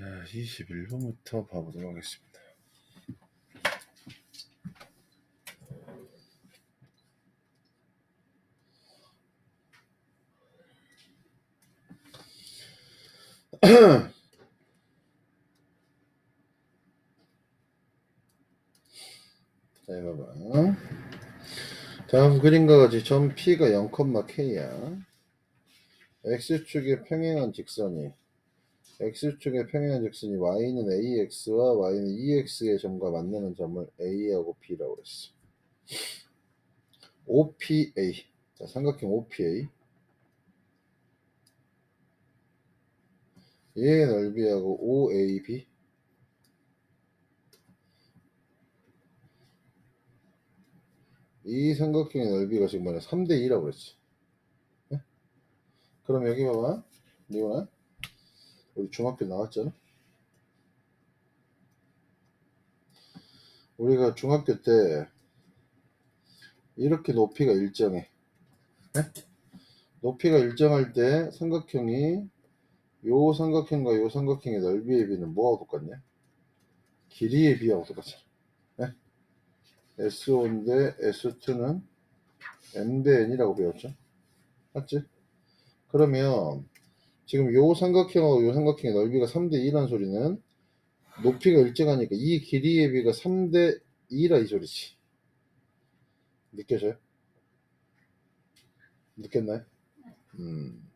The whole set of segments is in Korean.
자, 21번부터 봐보도록 하겠습니다. 자, 이거 봐. 다음 그림과 같이 점 P가 0,K야. X축의 평행한 직선이 X축의 평행한 직선이 Y는 AX와 Y는 EX의 점과 만나는 점을 A하고 B라고 그랬어. OPA. 자, 삼각형 OPA. 얘의 넓이하고 OAB. 이 삼각형의 넓이가 지금 뭐냐? 3대 2라고 그랬지. 네? 그럼 여기 봐봐. 이거는 우리 중학교 나왔잖아. 우리가 중학교 때 이렇게 높이가 일정해. 네? 높이가 일정할 때 삼각형이 요 삼각형과 요 삼각형의 넓이의 비는 뭐하고 똑같냐? 길이의 비하고 똑같잖아. 네? S1대 S2는 N대 N이라고 배웠죠? 맞지? 그러면 지금 요 삼각형하고 요 삼각형의 넓이가 3대 2라는 소리는 높이가 일정하니까 이 길이의 비가 3대 2라 이 소리지. 느껴져요? 느꼈나요? 음.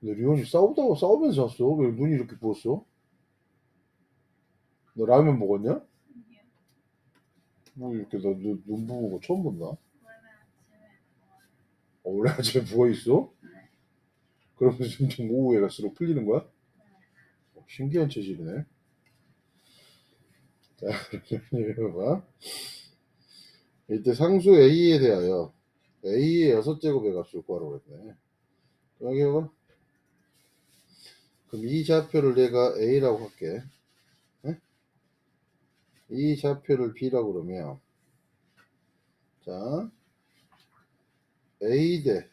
근데 리온이 싸우다가 싸우면서 잤어. 왜 눈이 이렇게 부었어? 너 라면 먹었냐? 뭐 이렇게 너 눈 부은 거 처음 본다. 어, 원래 아침에 부어 있어? 그러면서 점점 오후에 갈수록 풀리는 거야? 어, 신기한 체질이네. 자, 그러면 봐. 이때 상수 A에 대하여 A의 여섯 제곱의 값을 구하라고 했네. 여기 봐. 그럼 이 좌표를 내가 A라고 할게. 네? 이 좌표를 B라고 그러면 자 A 대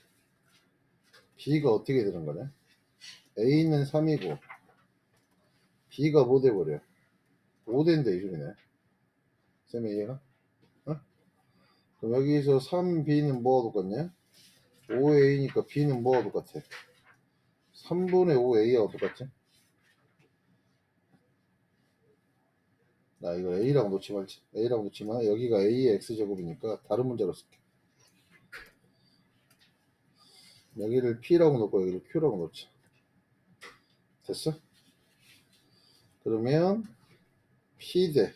B가 어떻게 되는 거냐? A는 3이고 B가 뭐 돼버려? 5대인데 이 소리네. 쌤이 이해가? 어? 그럼 여기서 3B는 뭐가 똑같냐? 5A니까 B는 뭐가 똑같아? 3분의 5A하고 똑같지? 나 이거 A라고 놓지 말지. A라고 놓지 마. 여기가 A의 X제곱이니까 다른 문제로 쓸게. 여기를 P라고 놓고 여기를 Q라고 놓자. 됐어? 그러면 P 대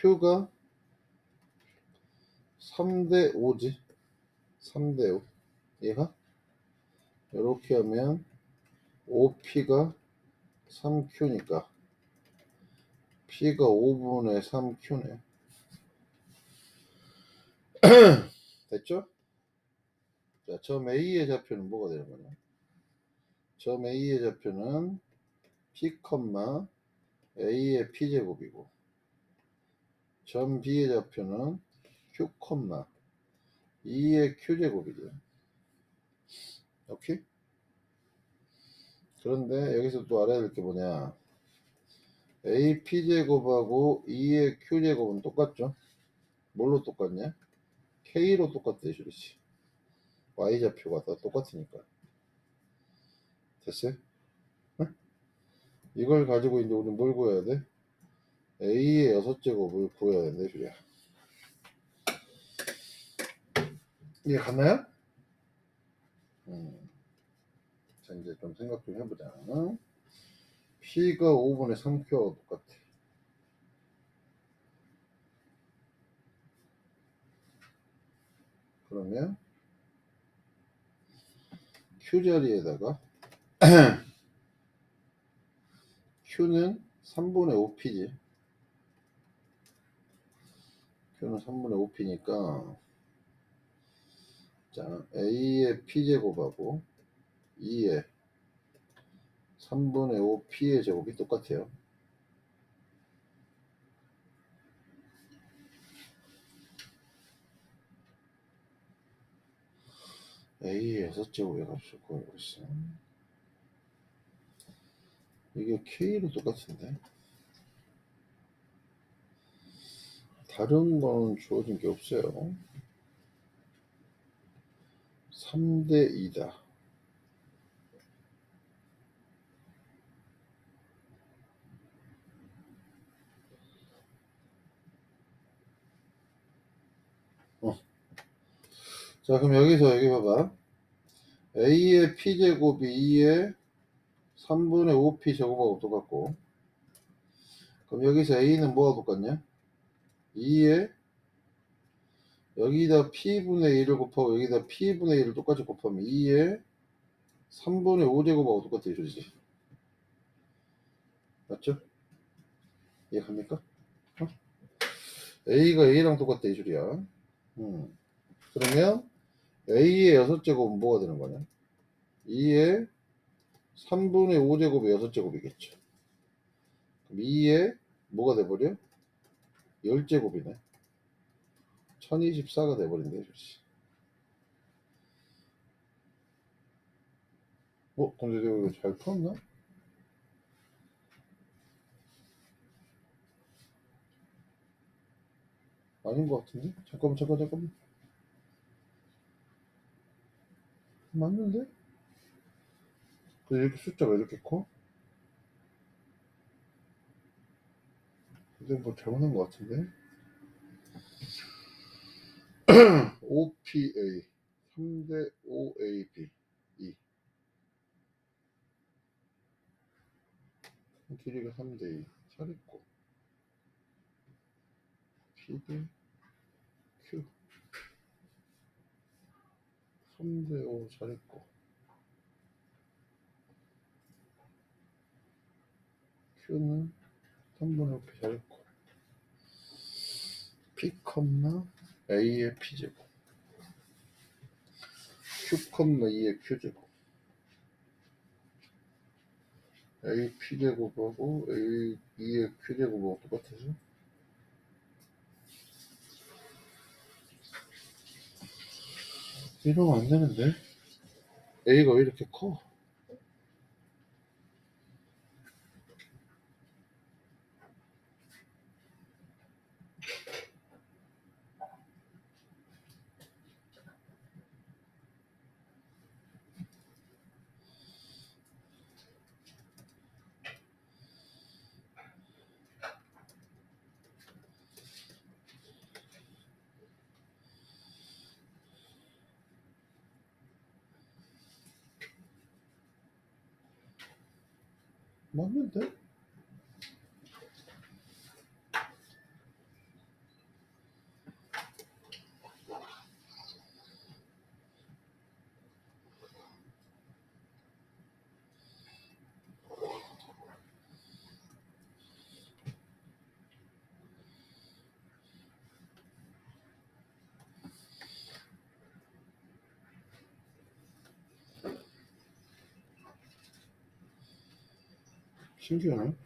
Q가 3대 5지. 3대 5. 얘가? 이렇게 하면 5P가 3Q니까 P가 5분의 3Q네. 됐죠? 자, 점 A의 좌표는 뭐가 되는 거냐? 점 A의 좌표는 P, A의 P제곱이고 점 B의 좌표는 Q, 2의 Q제곱이죠. 오케이? 그런데 여기서 또 알아야 될 게 뭐냐? AP제곱하고 2의 Q제곱은 똑같죠? 뭘로 똑같냐? K로 똑같대, 그렇지. Y좌표가 다 똑같으니까. 됐어요? 응? 이걸 가지고 이제 우리 뭘 구해야 돼? A의 6제곱을 구해야 된다, 소리야. 이해 갔나요? 음. 자, 이제 좀 생각 좀 해보자. P가 5분의 3Q하고 똑같아. 그러면 Q 자리에다가 Q는 3분의 5P지. Q는 3분의 5P니까 자, A의 P제곱하고 2의 3분의 5 P의 제곱이 똑같아요. A의 6제곱의 값을 구하고 있어. 이게 K로 똑같은데? 다른 거는 주어진 게 없어요. 3대 2다 어. 자 그럼 여기서 여기 봐봐 A의 P제곱이 2의 3분의 5P 제곱하고 똑같고 그럼 여기서 A는 뭐가 똑같냐? 2에 여기다 P분의 1을 곱하고 여기다 P분의 1을 똑같이 곱하면 2에 3분의 5제곱하고 똑같아 이러지 맞죠? 이해갑니까? 어? A가 A랑 똑같다 이 줄이야 음. 그러면 A의 6제곱은 뭐가 되는 거냐? 2의 3분의 5제곱이 6제곱이겠죠. 그럼 2에 뭐가 돼버려? 10제곱이네. 1024가 돼버린대, 그렇지. 어? 이거 잘 풀었나? 아닌 것 같은데? 잠깐만, 잠깐, 잠깐만. 맞는데? 근데 이렇게 숫자가 이렇게 커? 근데 뭐 잘못한 것 같은데? OPA 3대 OAB 2 길이가 3대 2 잘했고 PD Q 3대 5 잘했고 Q는 3분의 5P 잘했고 P 컴마 A의 P제곱. Q 컴마 2의 Q제곱. A P제곱하고 A 2의 Q제곱하고 똑같아서 이러면 안 되는데 A가 왜 이렇게 커? 맞는 데? 신기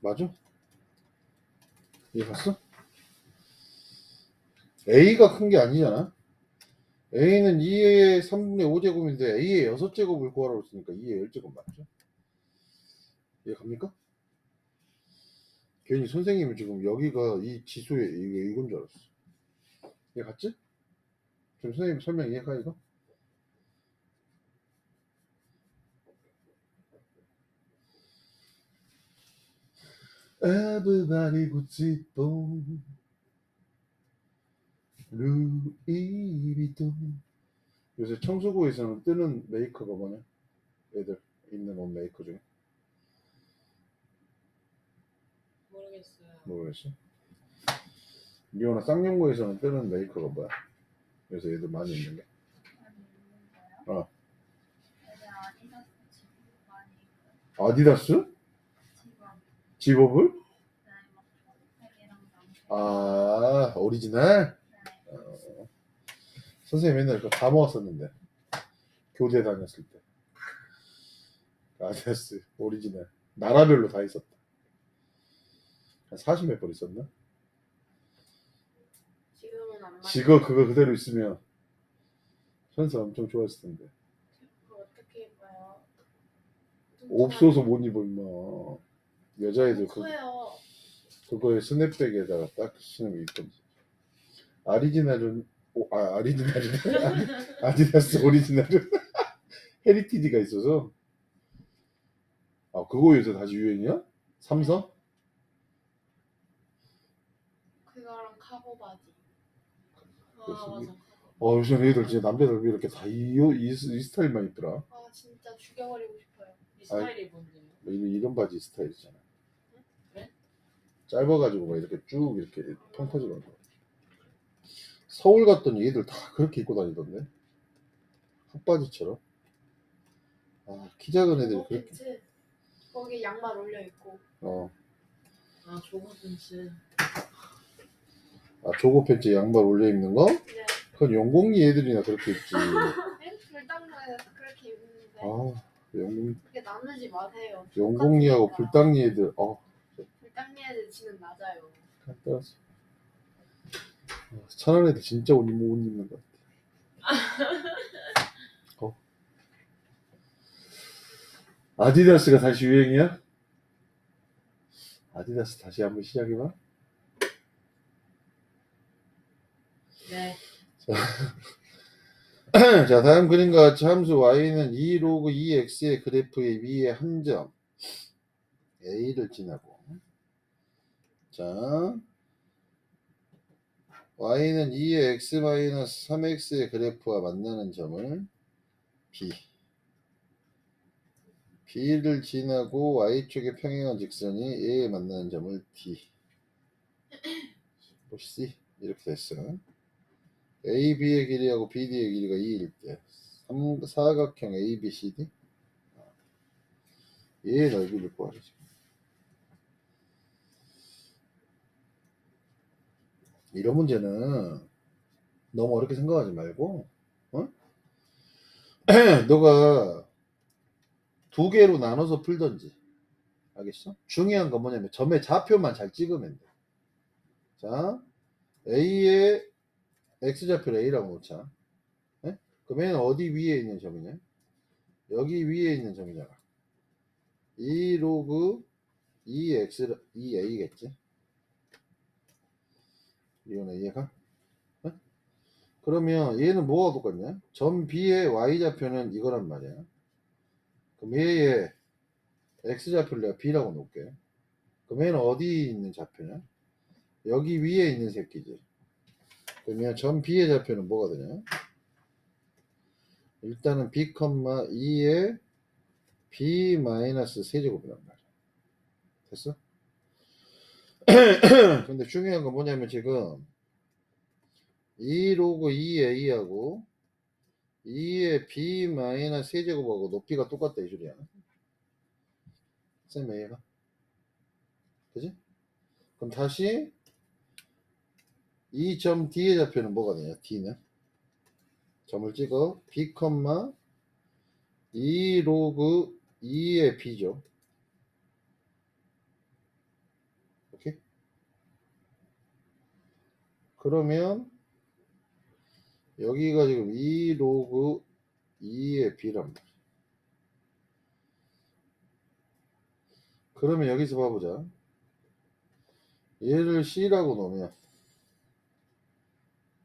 맞아? 이해 갔어? A가 큰 게 아니잖아. a는 2의 3분의 5제곱인데 a의 6제곱을 구하라고 했으니까 2의 10제곱 맞죠? 이해 갑니까? 괜히 선생님이 지금 여기가 이 지수에 이게 이건 줄 알았어. 이해 갔지? 지금 선생님 설명 이해가 이거? Everybody 구찌뽕 루이 비통 요새 청소부에서는 뜨는 메이커가 뭐냐? 애들 있는 옷 메이커 중에 모르겠어요. 모르겠어. 리오나 쌍용구에서는 뜨는 메이커가 뭐야? 요새 애들 많이 있는 게. 어. 아디다스? 집업을? 아 오리지널? 어. 선생님 맨날 그거 다 모았었는데 교대 다녔을 때 아디다스 오리지널 나라별로 다 있었다 한 40몇 번 있었나? 지금은 안 맞아요. 지금 그거 그대로 있으면 현서 엄청 좋아했을 텐데 그거 어떻게 입어요? 없어서 못 입어 임마 여자애들 그, 커요. 그거에 스냅백에다가 딱 신으면 이쁘지 아리지널은 오, 아 아리지널이네 아디다스 오리지널은 헤리티지가 있어서 아 그거 요새 다시 유행이야? 삼성? 그거랑 카고 바지. 아 맞아. 어 요즘 애들 진짜 남자들 왜 이렇게 다이 이, 이 스타일만 입더라 아 진짜 죽여버리고 싶어요. 이 스타일이 뭔데요? 이런, 이런 바지 스타일이잖아? 짧아가지고 막 이렇게 쭉 이렇게 펑 터지는 거 서울 갔더니 얘들 다 그렇게 입고 다니던데 흑바지처럼 아 키 작은 애들이 그렇게 팬츠 거기 양말 올려 있고. 어아 조거 팬츠. 아, 조거 팬츠 양말 올려 입는 거? 네. 그건 영공리 애들이나 그렇게 입지. 불당로에서 그렇게 입는데 아, 영공, 그게 나누지 마세요. 영공리하고 똑같으니까. 불당리 애들, 어, 애들 지는 낮아요. 따라서. 어, 천안 애들 진짜 옷, 입- 못 입는 것 같아. 어. 아디다스가 다시 유행이야? 아디다스 다시 한번 시작해봐. 네. 자, 다음 그림과 같이 함수 y는 2 로그 2x의 그래프의 위에 한 점 a를 지나고 자 y는 2의 x-3x의 그래프와 만나는 점을 b. b를 지나고 y쪽에 평행한 직선이 a에 만나는 점을 d. 뭐 c? 이렇게 됐어 AB의 길이하고 BD의 길이가 2일 때. 삼, 사각형 ABCD 얘의 넓이를 구하자 지금. 이런 문제는 너무 어렵게 생각하지 말고 어? 너가 두 개로 나눠서 풀던지 알겠어? 중요한 건 뭐냐면 점의 좌표만 잘 찍으면 돼. 자, A의 x좌표를 a라고 놓자. 예? 그러면 어디 위에 있는 점이냐? 여기 위에 있는 점이잖아. 2 로그 2x 2a겠지? 이거는 이해가? 예? 그러면 얘는 뭐가 똑같냐? 점 B의 y좌표는 이거란 말이야. 그럼 얘의 x좌표를 내가 B라고 놓을게. 그럼 얘는 어디 있는 좌표냐? 여기 위에 있는 새끼지. 그러면 점 B의 좌표는 뭐가 되냐? 일단은 B, 2의 B 마이너스 세제곱이란 말이야. 됐어? 근데 중요한 건 뭐냐면 지금 2 로그 2A하고 2의 B 마이너스 세제곱하고 높이가 똑같다 이 소리야. 쌤 A가. 그지? 그럼 다시 이점 D의 좌표는 뭐가 되냐? D는 점을 찍어 B, 2 로그 2의 B죠. 오케이? 그러면 여기가 지금 2 로그 2의 b란 말이야. 그러면 여기서 봐보자. 얘를 C라고 놓으면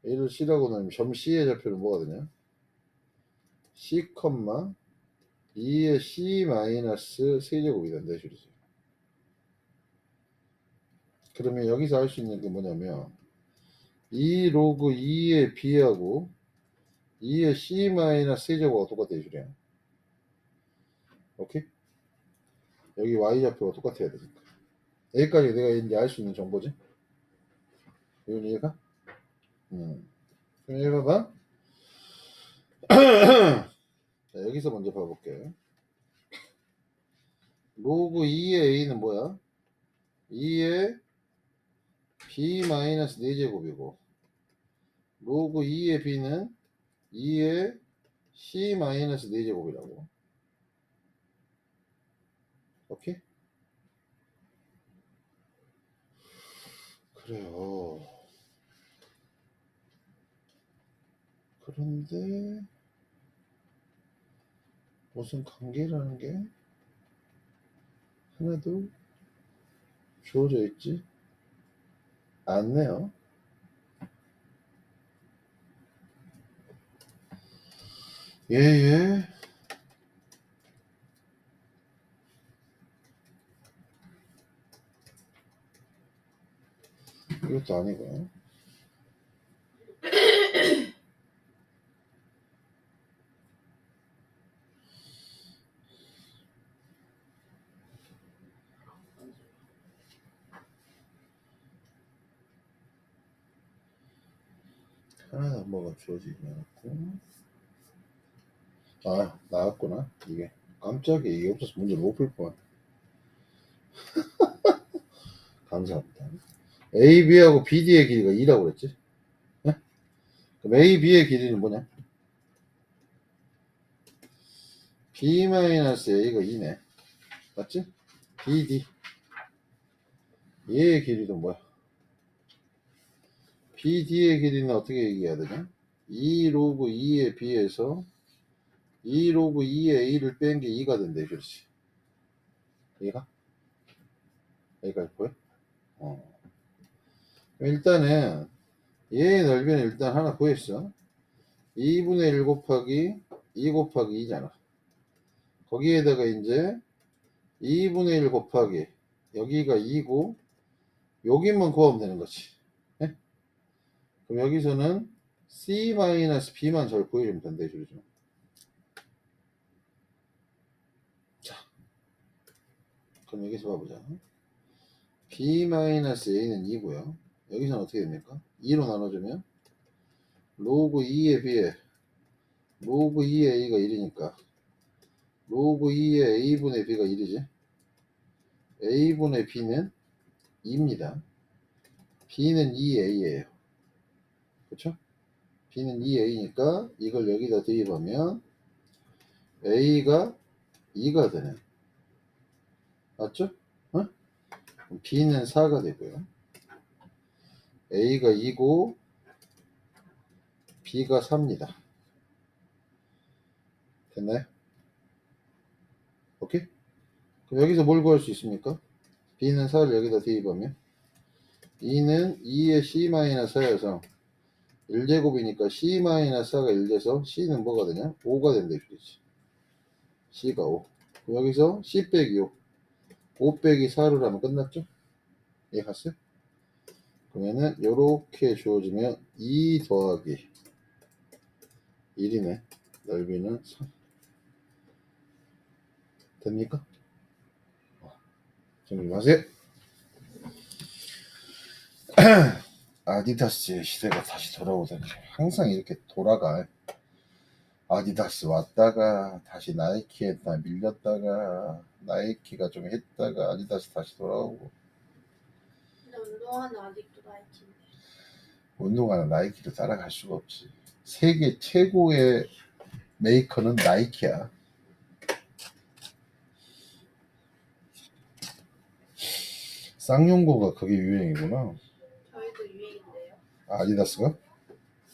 얘를 C라고 놓으면 점 C의 좌표는 뭐가 되냐? C, 2의 C 마이너스 세제곱이 된다. 그러면 여기서 할 수 있는 게 뭐냐면 2 로그 2의 B하고 2의 C 마이너스 세제곱과 똑같아 이 소리야. 오케이? 여기 Y 좌표가 똑같아야 되니까. 여기까지 내가 이제 알 수 있는 정보지? 이건 이해가? 음. 그럼 여기 봐봐. 자, 여기서 먼저 봐볼게. 로그 2의 A는 뭐야? 2의 B 마이너스 4제곱이고 로그 2의 B는 2의 C 마이너스 4제곱이라고. 오케이? 그래요. 그런데 무슨 관계라는 게 하나도 주어져 있지 않네요. 예, 예. 이것도 아니고요. 하나도 뭐가 주어지지 않았고. 아, 나왔구나. 이게. 깜짝이야. 이게 없어서 문제 못 풀 뻔. 감사합니다. A, B하고 BD의 길이가 2라고 그랬지? 네? 그럼 A, B의 길이는 뭐냐? B-A가 2네. 맞지? BD. 얘의 길이도 뭐야? BD의 길이는 어떻게 얘기해야 되냐? 2 로그 2의 B에서 2 로그 2의 A를 뺀 게 2가 된다, 이거지. 얘가? 여기까지 보여? 어. 일단은 얘의 넓이는 일단 하나 구했어. 2분의 1 곱하기 2 곱하기 2잖아. 거기에다가 이제 2분의 1 곱하기 여기가 2고 여기만 구하면 되는 거지. 예? 그럼 여기서는 C-B만 잘 구해주면 된다 이 소리죠. 자, 그럼 여기서 봐보자. B-A는 2고요. 여기서는 어떻게 됩니까? 2로 나눠주면 로그 2의 B에 로그 2의 A가 1이니까 로그 2의 A분의 B가 1이지. A분의 B는 2입니다. B는 2A예요. 그쵸? B는 2A니까 이걸 여기다 대입하면 A가 2가 되네. 맞죠? 어? B는 4가 되고요. A가 2고 B가 4입니다. 됐나요? 오케이? 그럼 여기서 뭘 구할 수 있습니까? B는 4를 여기다 대입하면 2는 2의 C-4여서 1제곱이니까 C-4가 1돼서 C는 뭐가 되냐? 5가 된다 이 소리지. C가 5. 그럼 여기서 C 빼기 5. 5 빼기 4를 하면 끝났죠? 예, 갔어요? 그러면은 요렇게 주어지면 2 더하기 1이네. 넓이는 3. 됩니까? 정리하세요. 아디다스의 시대가 다시 돌아오다니 항상 이렇게 돌아가. 아디다스 왔다가 다시 나이키에 다 밀렸다가 나이키가 좀 했다가 아디다스 다시 돌아오고 근데 운동화는 아직도 나이키인데. 운동화는 나이키를 따라갈 수가 없지. 세계 최고의 메이커는 나이키야. 쌍용고가 그게 유행이구나. 유행인데요. 아디다스가?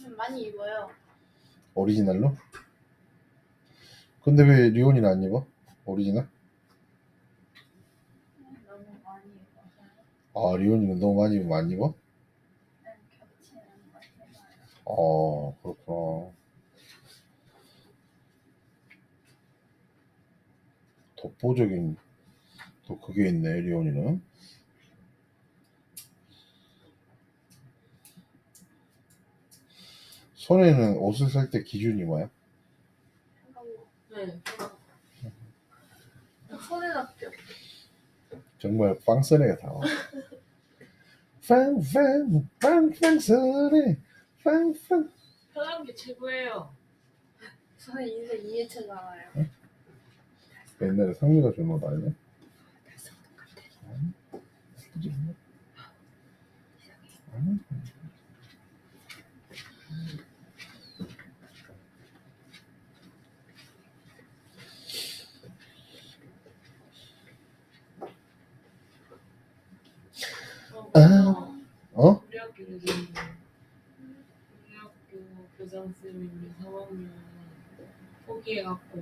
음, 많이 입어요. 오리지널로? 근데 왜 리온이는 안 입어? 오리지널? 너무 많이 입어서요. 아 리온이는 너무 많이 입으면 안 입어? 네, 겹치는. 어 그렇구나 독보적인 또 그게 있네 리온이는 손에는 옷을 살 때 기준이 뭐야? 네. 손에다 뼈. 정말 빵써내가 다 와. 빵빵 빵빵 써내 빵빵 편한 게 최고예요. 저는 인생 2회차 나와요. 옛날에 상미가 준옷 아니야? 그지? 음. 어, 아. 어? 우리 학교 요즘 우리 학교 교장쌤이 우리 3학년 포기해갖고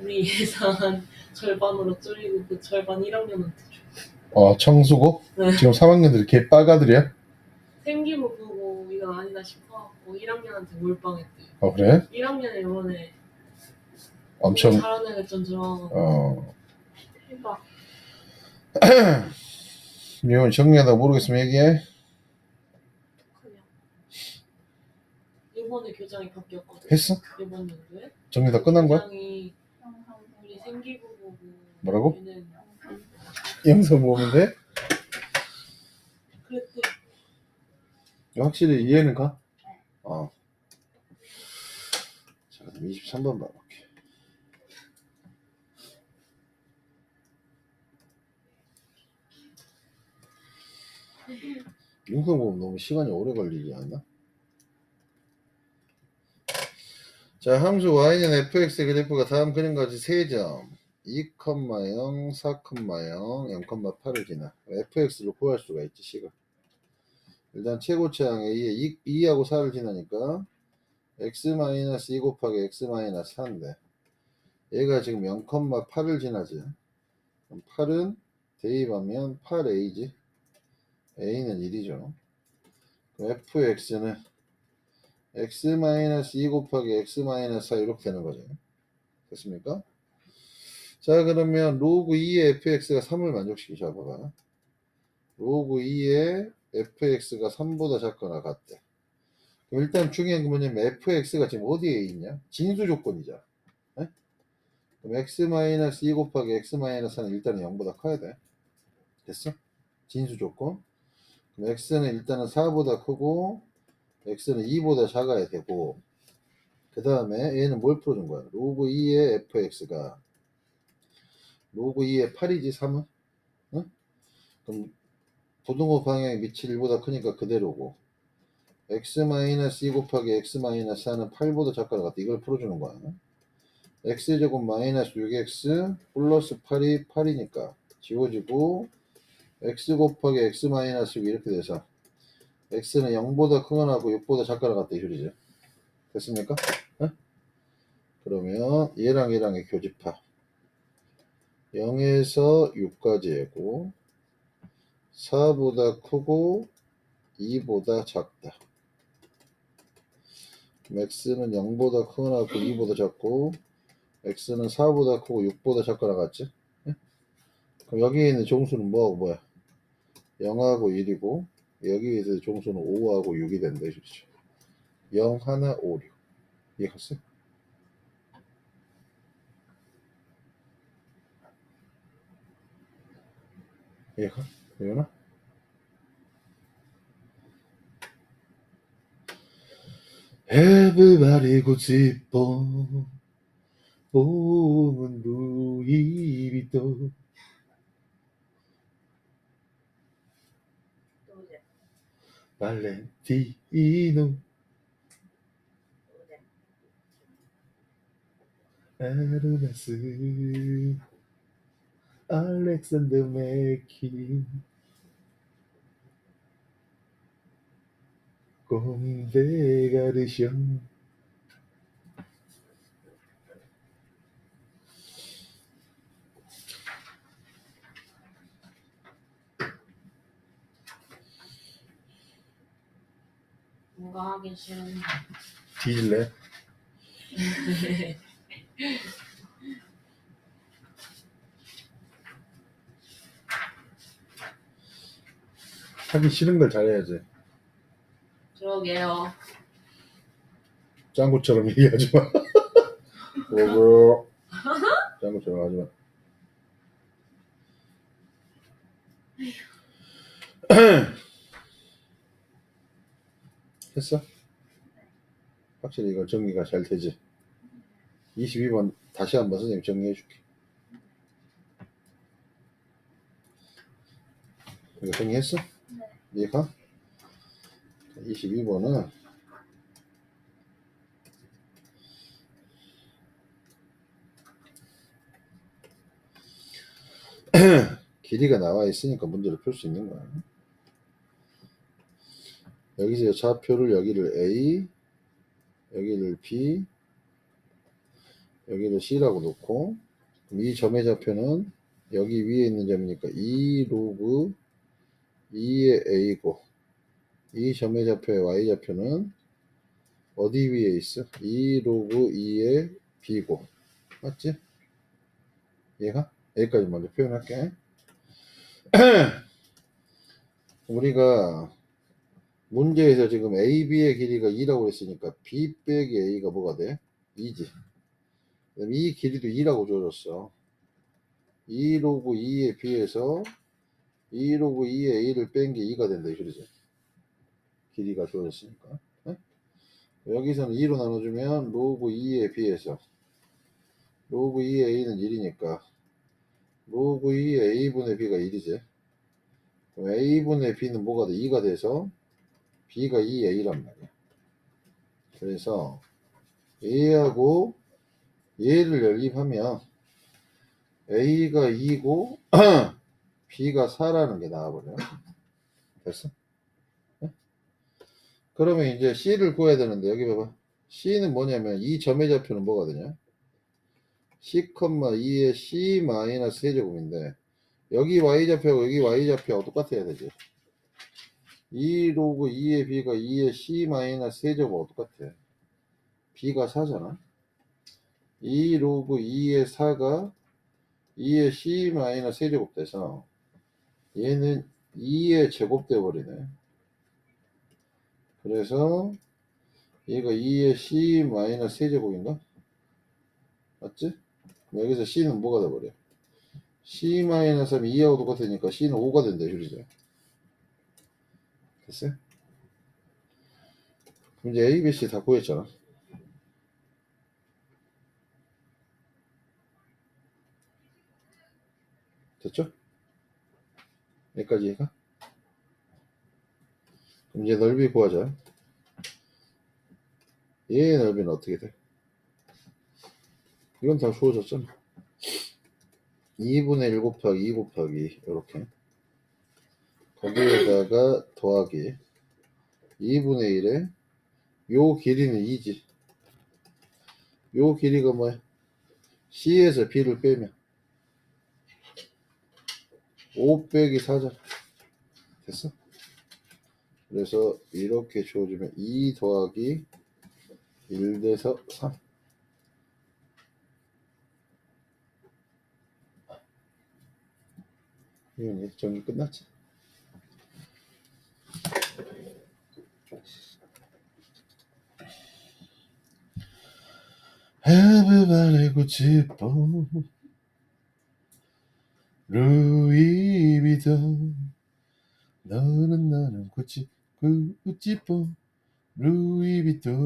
우리 예산 절반으로 줄이고 그 절반 1학년한테 줘. 어 청수고? 네. 지금 3학년들이 개 빠가들이야? 생기부 보고 이건 아니다 싶어갖고 1학년한테 몰빵했대요. 어 그래? 1학년에 이번에 엄청 잘하는 애가 좀 들어와갖고 어대 박. 리온 정리하다 모르겠으면 얘기해 그냥. 이번에 교장이 바뀌었거든. 했어? 이번 연도에. 정리 다 끝난 거야? 교장이 우리 생기부 보고 뭐라고? 얘는 영상. 보면 돼? 그랬대. 확실히 이해는 가? 어. 자, 그럼 23번 봐볼 게. 영상 보면 너무 시간이 오래 걸리지 않나? 자, 함수 y는 fx의 그래프가 다음 같이 3점 2,0, 4,0, 0,8을 지나 fx를 구할 수가 있지, 시간. 일단 최고차항 A에 2, 하고 4를 지나니까 x-2 곱하기 x-4인데 얘가 지금 0,8을 지나지 그럼 8은 대입하면 8a지 a는 1이죠 그럼 fx는 x-2 곱하기 x-4 이렇게 되는 거죠 됐습니까? 자 그러면 로그 2의 fx가 3을 만족시키자 봐봐 로그 2의 fx가 3보다 작거나 같대. 그럼 일단 중요한 게 뭐냐면 fx가 지금 어디에 있냐? 진수 조건이잖아. 에? 그럼 x-2 곱하기 x-4는 일단은 0보다 커야 돼. 됐어? 진수 조건. X는 일단은 4보다 크고 x는 2보다 작아야 되고 그 다음에 얘는 뭘 풀어준 거야? 로그 2의 fx가 로그 2의 8이지 3은? 응? 그럼 부등호 방향이 밑이 1보다 크니까 그대로고 x-2 곱하기 x-4는 8보다 작거나 같다 이걸 풀어주는 거야 x제곱 마이너스 6x 플러스 8이 8이니까 지워지고 x 곱하기 x-6 이렇게 돼서 x는 0보다 크거나 하고 6보다 작거나 같다 이 소리죠 됐습니까? 어? 그러면 얘랑 얘랑의 교집합 0에서 6까지이고 4보다 크고 2보다 작다. x는 0보다 크거나 같고 2보다 작고 x는 4보다 크고 6보다 작거나 같지? 예? 그럼 여기에 있는 종수는 뭐하고 뭐야? 0하고 1이고 여기에 있는 종수는 5하고 6이 된다 이 소리죠. 0, 하나, 5, 6 이해갔어요? 이해가? 이해나? Everybody 고집어 봄은 루이비통 또제 발렌티노 에르메스 알렉산더 맥킨 꼼베가르션 뭔가 하기 싫은데. 뒤질래? 하기 싫은 걸 잘해야지. 그러게요. 짱구처럼 얘기하지 마. 뭐고? 짱구처럼 하지 마. 했어? 확실히 이거 정리가 잘 되지? 22번 다시 한번 선생님 정리해 줄게. 이거 정리했어? 네. 이해가? 22번은 길이가 나와 있으니까 문제를 풀 수 있는 거야. 여기서 좌표를 여기를 A, 여기를 B, 여기를 C라고 놓고 이 점의 좌표는 여기 위에 있는 점이니까 2 로그 2의 A고 이 점의 좌표의 Y 좌표는 어디 위에 있어? 2 로그 2의 B고 맞지? 얘가? 여기까지 먼저 표현할게 우리가 문제에서 지금 AB의 길이가 2라고 했으니까 B 빼기 A가 뭐가 돼? 2지 그럼 이 길이도 2라고 줘줬어 2 로그 2에 B에서 2 로그 2의 A를 뺀 게 2가 된다 이 소리지 길이가 주어졌으니까 네? 여기서는 2로 나눠주면 로그 2에 B에서 로그 2의 A는 1이니까 로그 2의 A분의 B가 1이지 그럼 A분의 B는 뭐가 돼? 2가 돼서 B가 2A란 말이야. 그래서 A하고 얘를 연립하면 A가 2고 B가 4라는 게 나와버려 됐어? 그러면 이제 C를 구해야 되는데 여기 봐봐. C는 뭐냐면 이 점의 좌표는 되냐? C, 2의 C 마이너스 세제곱인데 여기 Y좌표하고 여기 Y좌표하고 똑같아야 되지 2 로그 2의 B가 2의 C 마이너스 세제곱하고 똑같아 B가 4잖아 2 로그 2의 4가 2의 C 마이너스 세제곱 돼서 얘는 2의 제곱 돼 버리네 그래서 얘가 2의 C 마이너스 세제곱인가? 맞지? 여기서 C는 뭐가 돼 버려? C 마이너스 하면 2하고 똑같으니까 C는 5가 된다 이소리죠 됐어요? 그럼 이제 A, B, C 다 구했잖아 됐죠? 여기까지 얘가? 그럼 이제 넓이 구하자. 얘의 넓이는 어떻게 돼? 이건 다 주어졌잖아. 2분의 1 곱하기 2 곱하기 이렇게 거기에다가 더하기 2분의 1에 요 길이는 2지. 요 길이가 뭐야? C에서 B를 빼면 5 빼기 4잖아. 됐어? 그래서 이렇게 주어지면 2 더하기 1 돼서 3. 이건 정리 끝났지. Everybody 고집어 루이비통 너는 나는 구찌 구찌뽕. 루이비통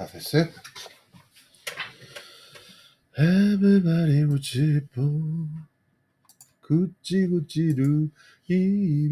다 됐어요? Everybody 구찌뽕 구찌 구찌 루이비통